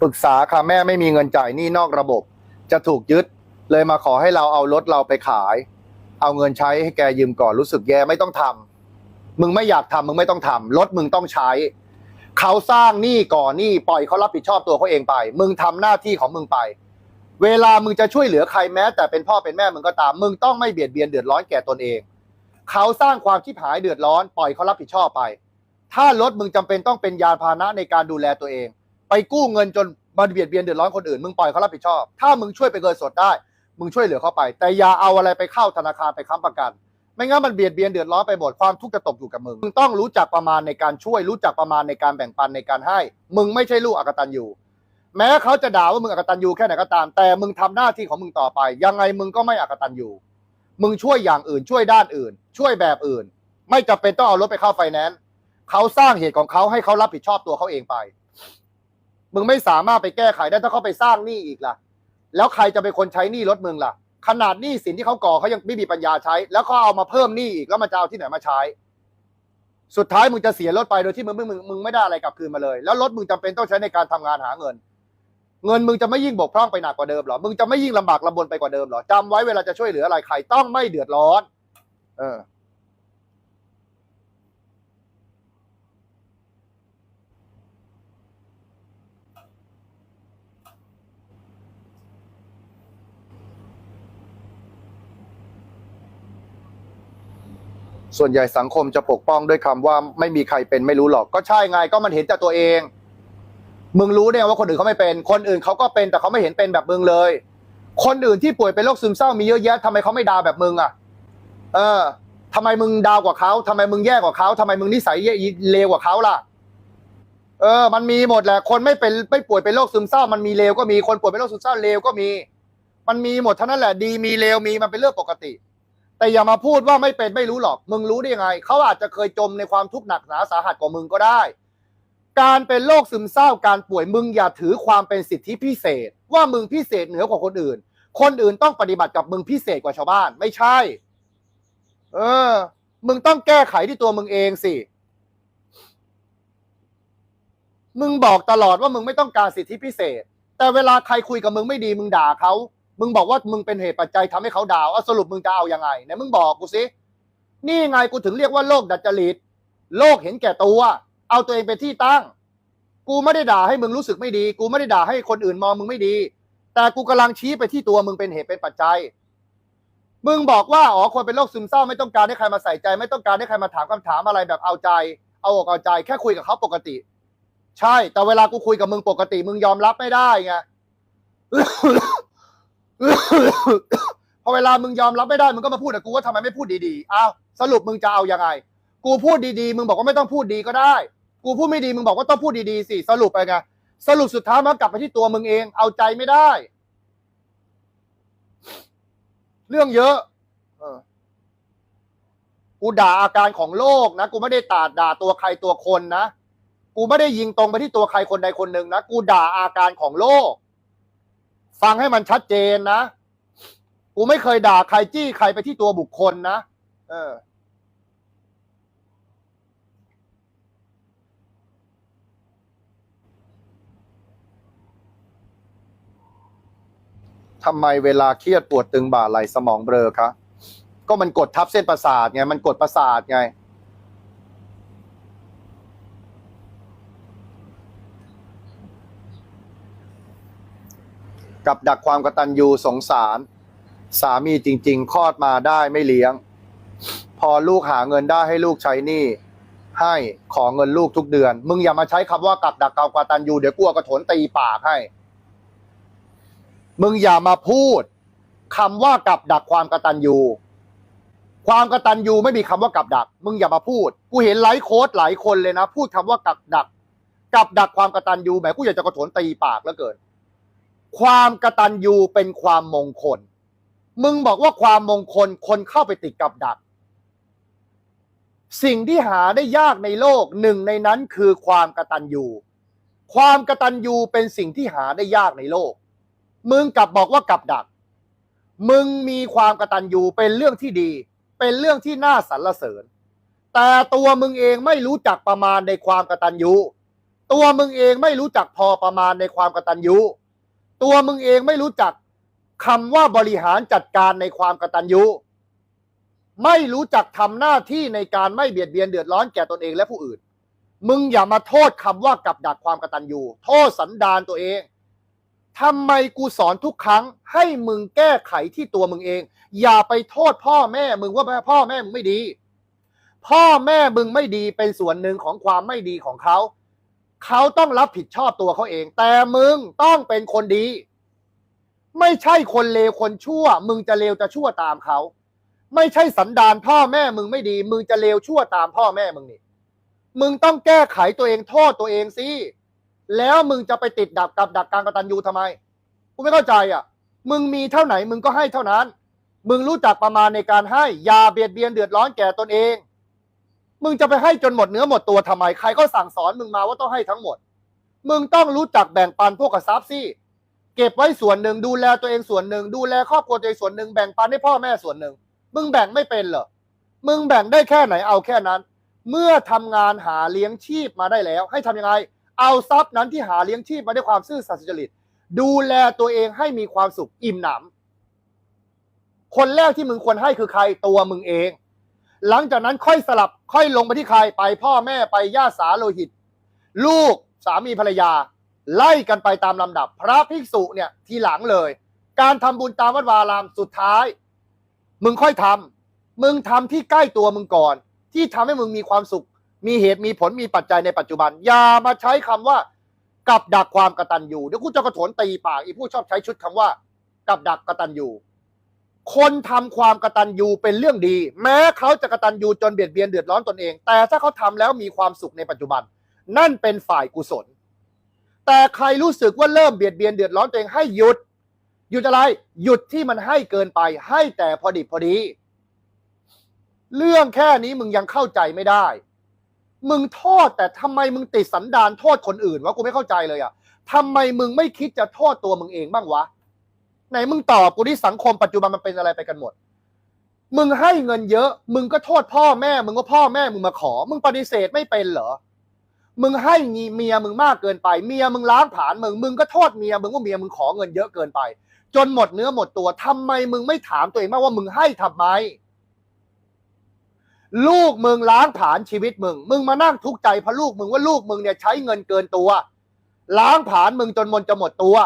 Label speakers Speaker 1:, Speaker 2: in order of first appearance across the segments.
Speaker 1: ปรึกษาค่ะแม่ไม่มีเงินจ่ายหนี้นอกระบบ จะถูกยึด เลยมาขอให้เราเอารถเราไปขาย เอาเงินใช้ให้แกยืมก่อนรู้สึกแย่ไม่ต้องทำมึงไม่อยากทำมึงไม่ต้องทำรถมึงต้องใช้ เขาสร้างหนี้ก่อนหนี้ปล่อยเขารับผิดชอบตัวเขาเองไป มึงทำหน้าที่ของมึงไป เวลามึงจะช่วยเหลือใครแม้ แต่เป็นพ่อเป็นแม่มึงก็ตาม มึงต้องไม่เบียดเบียนเดือดร้อนแก่ตนเอง เขาสร้างความชิบหายเดือดร้อน ปล่อยเขารับผิดชอบไป ถ้ารถมึงจำเป็นต้องเป็นยานพาหนะในการดูแลตัวเอง ไปกู้เงินจนมาเบียดเบียนเดือดร้อนคนอื่นมึงปล่อยเขารับผิดชอบ ถ้ามึงช่วยไปเงินสดได้ มึงช่วยเหลือเขาไป แต่อย่าเอาอะไรไปเข้าธนาคารไปค้ำประกัน ไม่งั้นมันเบียดเบียนเดือดร้อนไปหมดความทุกข์จะตกอยู่กับมึงมึงต้องรู้จักประมาณในการช่วยรู้จักประมาณในการแบ่งปันในการให้ มึงไม่ใช่ลูกอกตันยูแม้เขาจะด่าว่ามึงอกตันยูแค่ไหนก็ตาม แต่มึงทำหน้าที่ของมึงต่อไป ยังไงมึงก็ไม่อกตันยูมึงช่วยอย่างอื่นช่วยด้านอื่น ช่วยแบบอื่น ไม่จำเป็นต้องเอารถไปเข้าไฟแนนซ์เขาสร้างเหตุของเขาให้เขารับผิดชอบตัวเขาเองไป มึงไม่สามารถไปแก้ไขได้ถ้าเขาไปสร้างหนี้อีกล่ะ แล้วใครจะเป็นคนใช้หนี้รถมึงล่ะ ขนาดหนี้สินที่เขาก่อเขายังไม่มีปัญญาใช้ แล้วเขาเอามาเพิ่มหนี้อีกแล้วมันจะเอาที่ไหนมาใช้ สุดท้ายมึงจะเสียรถไปโดยที่มึงมึงมึงมึงไม่ได้อะไรกลับคืนมาเลย แล้วรถมึงจำเป็นต้องใช้ในการทำงานหาเงิน เงินมึงจะไม่ยิ่งบกพร่องไปหนักกว่าเดิมหรอ มึงจะไม่ยิ่งลำบากลำบนไปกว่าเดิมหรอจำไว้เวลาจะช่วยเหลืออะไรใครต้องไม่เดือดร้อน เออ ส่วนใหญ่สังคมจะปกป้องด้วยคำว่าไม่มีใครเป็นไม่รู้หรอก ก็ใช่ไงก็มันเห็นจากตัวเอง มึงรู้เนี่ยว่าคนอื่นเขาไม่เป็น คนอื่นเขาก็เป็นแต่เขาไม่เห็นเป็นแบบมึงเลย คนอื่นที่ป่วยเป็นโรคซึมเศร้ามีเยอะแยะทำไมเขาไม่ดาวแบบมึงอะ เออทำไมมึงดาวกว่าเขาทำไมมึงแย่กว่าเขาทำไมมึงนิสัยแย่เลวกว่าเขาล่ะ เออ มันมีหมดแหละ คนไม่เป็นไม่ป่วยเป็นโรคซึมเศร้า มันมีเลวก็มี คนป่วยเป็นโรคซึมเศร้าเลวก็มี มันมีหมดเท่านั้นแหละ ดีมีเลวมี มันเป็นเรื่องปกติ แต่อย่ามาพูดว่าไม่เป็นไม่รู้หรอก มึงรู้ได้ยังไง เขาอาจจะเคยจมในความทุกข์หนักหนาสาหัสกว่ามึงก็ได้ การเป็นโรคซึมเศร้าการป่วยมึงอย่าถือความเป็นสิทธิพิเศษ ว่ามึงพิเศษเหนือกว่าคนอื่น คนอื่นต้องปฏิบัติกับมึงพิเศษกว่าชาวบ้าน ไม่ใช่ เออ มึงต้องแก้ไขที่ตัวมึงเองสิ มึงบอกตลอดว่ามึงไม่ต้องการสิทธิพิเศษ แต่เวลาใครคุยกับมึงไม่ดีมึงด่าเขา มึงบอกว่ามึงเป็นเหตุปัจจัยทำให้เขาด่าเอาสรุปมึงจะเอายังไงไหนมึงบอกกูสินี่ไงกูถึงเรียกว่าโลกดัดจริตโลกเห็นแก่ตัว เอาตัวเองเป็นที่ตั้ง กูไม่ได้ด่าให้มึงรู้สึกไม่ดี กูไม่ได้ด่าให้คนอื่นมองมึงไม่ดี แต่กูกำลังชี้ไปที่ตัวมึงเป็นเหตุเป็นปัจจัย มึงบอกว่าอ๋อคนเป็นโรคซึมเศร้าไม่ต้องการให้ใครมาใส่ใจ ไม่ต้องการให้ใครมาถามคำถามอะไรแบบเอาใจ เอาอกเอาใจ แค่คุยกับเขาปกติ ใช่ แต่เวลากูคุยกับมึงปกติ มึงยอมรับไม่ได้ไง พอเวลามึงยอมรับไม่ได้มึงก็มาพูดกับกูว่าทำไมไม่พูดดีๆอ้าวสรุปมึงจะเอายังไง กูพูดดีๆ มึงบอกว่าไม่ต้องพูดดีก็ได้ กูพูดไม่ดีมึงบอกว่าต้องพูดดีๆสิสรุปไปไงสรุปสุดท้ายมันกลับไปที่ตัวมึงเองเอาใจไม่ได้ เรื่องเยอะกูด่าอาการของโลกนะกูไม่ได้ตาดด่าตัวใครตัวคนนะกูไม่ได้ยิงตรงไปที่ตัวใครคนใดคนหนึ่งนะกูด่าอาการของโลก ฟังให้มันชัดเจนนะ กูไม่เคยด่าใครจี้ใครไปที่ตัวบุคคลนะ เออ ทำไมเวลาเครียดปวดตึงบ่าไหลสมองเบลอคะ ก็มันกดทับเส้นประสาทไง มันกดประสาทไง กับดักความกตัญญูสงสาร สามีจริง ๆคลอดมาได้ไม่เลี้ยง พอลูกหาเงินได้ให้ลูกใช้หนี้ให้ขอเงินลูกทุกเดือน มึงอย่ามาใช้คำว่ากับดักความกตัญญูเดี๋ยวกลัวกระโถนตีปากให้ มึงอย่ามาพูดคำว่ากับดักความกตัญญูความกตัญญูไม่มีคำว่ากับดัก มึงอย่ามาพูด กูเห็นไลฟ์โค้ดหลายคนเลยนะ พูดคำว่ากับดัก กับดักความกตัญญูแหมกูอยากจะกระโถนตีปากแล้วเกิน ความกระตัญญูเป็นความมงคล มึงบอกว่าความมงคลคนเข้าไปติดกับดัก สิ่งที่หาได้ยากในโลกหนึ่งในนั้นคือความกระตัญญูความกระตัญญูเป็นสิ่งที่หาได้ยากในโลก มึงกลับบอกว่ากับดัก มึงมีความกระตัญญูเป็นเรื่องที่ดี เป็นเรื่องที่น่าสรรเสริญ แต่ตัวมึงเองไม่รู้จักประมาณในความกระตัญญูตัวมึงเองไม่รู้จักพอประมาณในความกระตัญญู ตัวมึงเองไม่รู้จักคำว่าบริหารจัดการในความกตัญญูไม่รู้จักทำหน้าที่ในการไม่เบียดเบียนเดือดร้อนแก่ตนเองและผู้อื่น มึงอย่ามาโทษคำว่ากับดักความกตัญญูโทษสันดานตัวเองทำไมกูสอนทุกครั้ง ให้มึงแก้ไขที่ตัวมึงเอง อย่าไปโทษพ่อแม่มึงว่าพ่อแม่มึงไม่ดี พ่อแม่มึงไม่ดีเป็นส่วนหนึ่งของความไม่ดีของเขา เขาต้องรับผิดชอบตัวเขาเอง แต่มึงต้องเป็นคนดี ไม่ใช่คนเลวคนชั่ว มึงจะเลวจะชั่วตามเขาไม่ใช่สันดานพ่อแม่มึงไม่ดี มึงจะเลวชั่วตามพ่อแม่มึงนี่มึงต้องแก้ไขตัวเองโทษตัวเองสิแล้วมึงจะไปติดดับกับดักการกตัญญูทำไมกูไม่เข้าใจอะ มึงมีเท่าไหนมึงก็ให้เท่านั้น มึงรู้จักประมาณในการให้อย่าเบียดเบียนเดือดร้อนแก่ตนเอง มึงจะไปให้จนหมดเนื้อหมดตัวทำไม ใครก็สั่งสอนมึงมาว่าต้องให้ทั้งหมด มึงต้องรู้จักแบ่งปันพวกกระซับสิเก็บไว้ส่วนหนึ่งดูแลตัวเองส่วนหนึ่งดูแลครอบครัวตัวเองส่วนหนึ่งแบ่งปันให้พ่อแม่ส่วนหนึ่งมึงแบ่งไม่เป็นเหรอ มึงแบ่งได้แค่ไหนเอาแค่นั้น เมื่อทำงานหาเลี้ยงชีพมาได้แล้ว ให้ทำยังไง เอาทรัพย์นั้นที่หาเลี้ยงชีพมาด้วยความซื่อสัตย์สุจริต ดูแลตัวเองให้มีความสุขอิ่มหนำคนแรกที่มึงควรให้คือใครตัวมึงเอง หลังจากนั้นค่อยสลับค่อยลงไปที่ใครไปพ่อแม่ไปญาติสาโลหิต ลูกสามีภรรยา ไล่กันไปตามลำดับ พระภิกษุเนี่ยทีหลังเลย การทำบุญตามวัดวารามสุดท้าย มึงค่อยทำมึงทำที่ใกล้ตัวมึงก่อน ที่ทำให้มึงมีความสุข มีเหตุมีผลมีปัจจัยในปัจจุบัน อย่ามาใช้คำว่ากับดักความกระตัญญูเดี๋ยวกูจะกระโถนตีปากอีผู้ชอบใช้ชุดคำว่ากับดักกระตัญญู คนทำความกระตัญญูเป็นเรื่องดี แม้เขาจะกระตัญญูจนเบียดเบียนเดือดร้อนตนเอง แต่ถ้าเขาทำแล้วมีความสุขในปัจจุบัน นั่นเป็นฝ่ายกุศล แต่ใครรู้สึกว่าเริ่มเบียดเบียนเดือดร้อนตัวเองให้หยุด หยุดอะไร หยุดที่มันให้เกินไป ให้แต่พอดีพอดี เรื่องแค่นี้มึงยังเข้าใจไม่ได้ มึงโทษแต่ทำไมมึงติดสันดานโทษคนอื่นวะกูไม่เข้าใจเลยอะทำไมมึงไม่คิดจะโทษตัวมึงเองบ้างวะ นมึงตอบกูที่สังคมปัจจุบันมันเป็นอะไรไปกันหมด มึงให้เงินเยอะ มึงก็โทษพ่อแม่ มึงว่าพ่อแม่มึงมาขอ มึงปฏิเสธไม่เป็นเหรอ มึงให้เมียมึงมากเกินไป เมียมึงล้างผาญมึง มึงก็โทษเมียมึงว่าเมียมึงขอเงินเยอะเกินไป จนหมดเนื้อหมดตัวทำไมมึงไม่ถามตัวเองบ้างว่ามึงให้ทำไม ลูกมึงล้างผาญชีวิตมึง มึงมานั่งทุกข์ใจเพราะลูกมึงว่าลูกมึงเนี่ยใช้เงินเกินตัว ล้างผาญมึงจนมนจะหมดตัว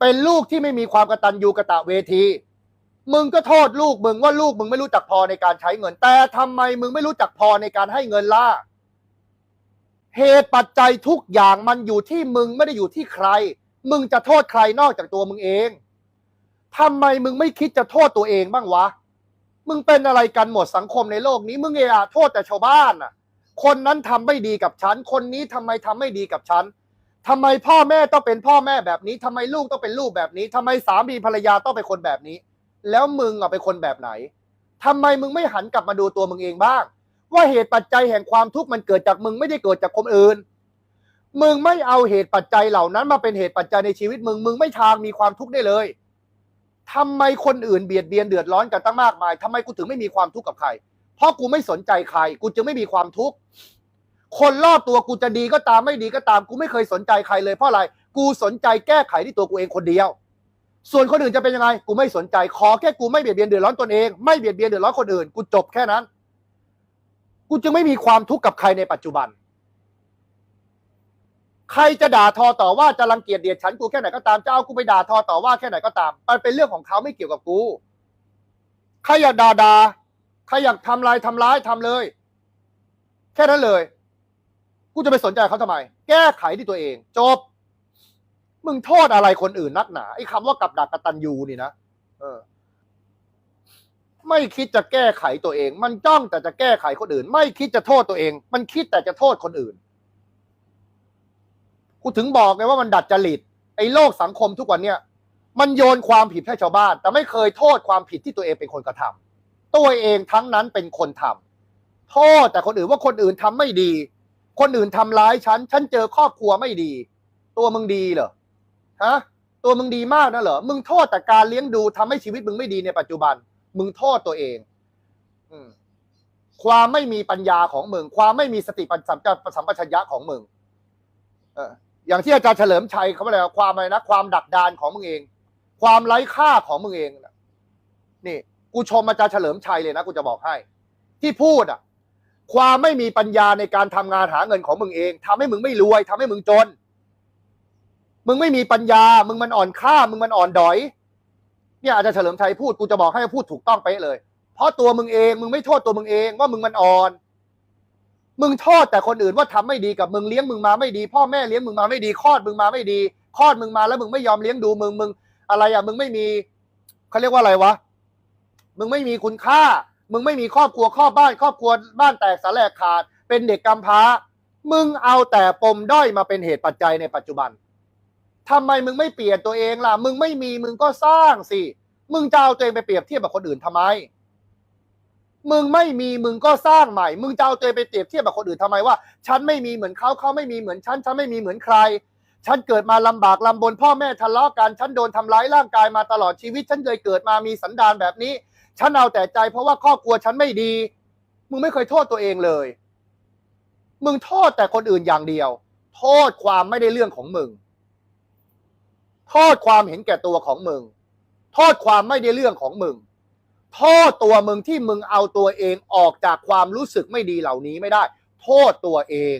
Speaker 1: เป็นลูกที่ไม่มีความกระตัญญูกระตะเวที มึงก็โทษลูกมึงว่าลูกมึงไม่รู้จักพอในการใช้เงิน แต่ทำไมมึงไม่รู้จักพอในการให้เงินล่ะเหตุปัจจัยทุกอย่างมันอยู่ที่มึงไม่ได้อยู่ที่ใคร มึงจะโทษใครนอกจากตัวมึงเองทำไมมึงไม่คิดจะโทษตัวเองบ้างวะ มึงเป็นอะไรกันหมดสังคมในโลกนี้ มึงเอะโทษแต่ชาวบ้านน่ะ คนนั้นทำไม่ดีกับฉัน คนนี้ทำไมทำไม่ดีกับฉัน ทำไมพ่อแม่ต้องเป็นพ่อแม่แบบนี้ทำไมลูกต้องเป็นลูกแบบนี้ทำไมสามีภรรยาต้องเป็นคนแบบนี้ แล้วมึงอะเป็นคนแบบไหนทำไมมึงไม่หันกลับมาดูตัวมึงเองบ้าง ว่าเหตุปัจจัยแห่งความทุกข์มันเกิดจากมึงไม่ได้เกิดจากคนอื่น มึงไม่เอาเหตุปัจจัยเหล่านั้นมาเป็นเหตุปัจจัยในชีวิตมึง มึงไม่ทางมีความทุกข์ได้เลยทำไมคนอื่นเบียดเบียนเดือดร้อนกันตั้งมากมายทำไมกูถึงไม่มีความทุกข์กับใคร เพราะกูไม่สนใจใคร กูจึงไม่มีความทุกข์ คนรอบตัวกูจะดีก็ตามไม่ดีก็ตามกูไม่เคยสนใจใครเลยเพราะอะไร กูสนใจแก้ไขที่ตัวกูเองคนเดียว ส่วนคนอื่นจะเป็นยังไง กูไม่สนใจขอแค่กูไม่เบียดเบียนเดือดร้อนตนเองไม่เบียดเบียนเดือดร้อนคนอื่นกูจบแค่นั้น กูจึงไม่มีความทุกข์กับใครในปัจจุบัน ใครจะด่าทอต่อว่าจะรังเกียจเดียดฉันกูแค่ไหนก็ตามจะเอากูไปด่าทอต่อว่าแค่ไหนก็ตามมันเป็นเรื่องของเขาไม่เกี่ยวกับกูใครอยากด่าด่าใครอยากทำลายทำร้ายทำเลย แค่นั้นเลย กูจะไปสนใจเขาทำไม แก้ไขที่ตัวเอง จบ มึงโทษอะไรคนอื่นนักหนาไอ้คำว่ากับดักกตันยูนี่นะเออ ไม่คิดจะแก้ไขตัวเอง มันจ้องแต่จะแก้ไขคนอื่น ไม่คิดจะโทษตัวเอง มันคิดแต่จะโทษคนอื่นกูถึงบอกไงว่ามันดัดจริตไอ้โลกสังคมทุกวันเนี่ยมันโยนความผิดให้ชาวบ้าน แต่ไม่เคยโทษความผิดที่ตัวเองเป็นคนกระทำตัวเองทั้งนั้นเป็นคนทำโทษแต่คนอื่นว่าคนอื่นทำไม่ดี คนอื่นทำร้ายฉัน ฉันเจอครอบครัวไม่ดี ตัวมึงดีเหรอฮะตัวมึงดีมากนะเหรอมึงโทษแต่การเลี้ยงดูทำให้ชีวิตมึงไม่ดีในปัจจุบัน มึงโทษตัวเอง อืความไม่มีปัญญาของมึง ความไม่มีสติปัญสัมสัมปชัญญะของมึงเอออย่างที่อาจารย์เฉลิมชัยเขาบอกเลยว่าความอะไรนะความดักดานของมึงเอง ความไร้ค่าของมึงเองนะนี่กูชมอาจารย์เฉลิมชัยเลยนะกูจะบอกให้ ที่พูดอะ ความไม่มีปัญญาในการทำงานหาเงินของมึงเองทำให้มึงไม่รวยทำให้มึงจน มึงไม่มีปัญญา มึงมันอ่อนค่า มึงมันอ่อนดอย เนี่ยอาจารย์เฉลิมชัยพูดกูจะบอกให้พูดถูกต้องไปเลย เพราะตัวมึงเองมึงไม่โทษตัวมึงเองว่ามึงมันอ่อน มึงโทษแต่คนอื่นว่าทำไม่ดีกับมึงเลี้ยงมึงมาไม่ดี พ่อแม่เลี้ยงมึงมาไม่ดีคลอดมึงมาไม่ดีคลอดมึงมาแล้วมึงไม่ยอมเลี้ยงดูมึงมึง อะไรอะ มึงไม่มีเขาเรียกว่าอะไรวะมึงไม่มีคุณค่า มึงไม่มีครอบครัวครอบบ้าน ครอบครัวบ้านแตกสาแหลกขาด เป็นเด็กกำพร้า มึงเอาแต่ปมด้อยมาเป็นเหตุปัจจัยในปัจจุบันทำไมมึงไม่เปลี่ยนตัวเองล่ะ มึงไม่มีมึงก็สร้างสิ มึงจะเอาตัวเองไปเปรียบเทียบกับคนอื่นทำไม มึงไม่มีมึงก็สร้างใหม่ มึงจะเอาตัวเองไปเปรียบเทียบกับคนอื่นทำไมว่า ฉันไม่มีเหมือนเขาเขาไม่มีเหมือนฉันฉันไม่มีเหมือนใคร ฉันเกิดมาลำบากลำบนพ่อแม่ทะเลาะกัน ฉันโดนทำร้ายร่างกายมาตลอดชีวิต ฉันเคยเกิดมามีสันดานแบบนี้ ฉันเอาแต่ใจ เพราะว่าครอบครัวฉันไม่ดี มึงไม่เคยโทษตัวเองเลย มึงโทษแต่คนอื่นอย่างเดียว โทษความไม่ได้เรื่องของมึง โทษความเห็นแก่ตัวของมึง โทษความไม่ได้เรื่องของมึง โทษตัวมึงที่มึงเอาตัวเองออกจากความรู้สึกไม่ดีเหล่านี้ไม่ได้ โทษตัวเอง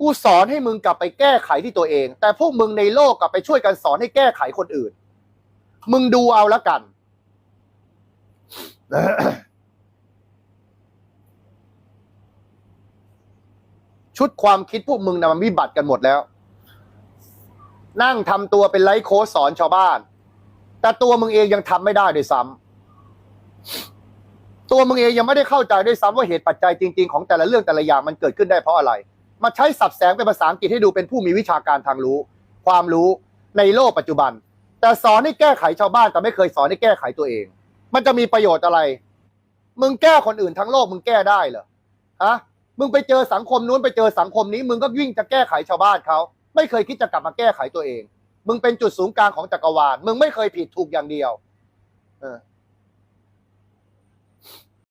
Speaker 1: กูสอนให้มึงกลับไปแก้ไขที่ตัวเอง แต่พวกมึงในโลกกลับไปช่วยกันสอนให้แก้ไขคนอื่น มึงดูเอาละกัน ชุดความคิดพวกมึงนะมันวิบัติกันหมดแล้ว นั่งทำตัวเป็นไลฟ์โค้ชสอนชาวบ้าน แต่ตัวมึงเองยังทำไม่ได้ด้วยซ้ำตัวมึงเองยังไม่ได้เข้าใจด้วยซ้ำว่าเหตุปัจจัยจริง ๆ ของแต่ละเรื่องแต่ละอย่างมันเกิดขึ้นได้เพราะอะไร มาใช้สับแสงเป็นภาษาอังกฤษให้ดูเป็นผู้มีวิชาการทางรู้ ความรู้ในโลกปัจจุบัน แต่สอนให้แก้ไขชาวบ้านแต่ไม่เคยสอนให้แก้ไขตัวเอง มันจะมีประโยชน์อะไร มึงแก้คนอื่นทั้งโลกมึงแก้ได้เหรอฮะมึงไปเจอสังคมนู้นไปเจอสังคมนี้ มึงก็วิ่งจะแก้ไขชาวบ้านเขาไม่เคยคิดจะกลับมาแก้ไขตัวเอง มึงเป็นจุดศูนย์กลางของจักรวาลมึงไม่เคยผิดถูกอย่างเดียว เออ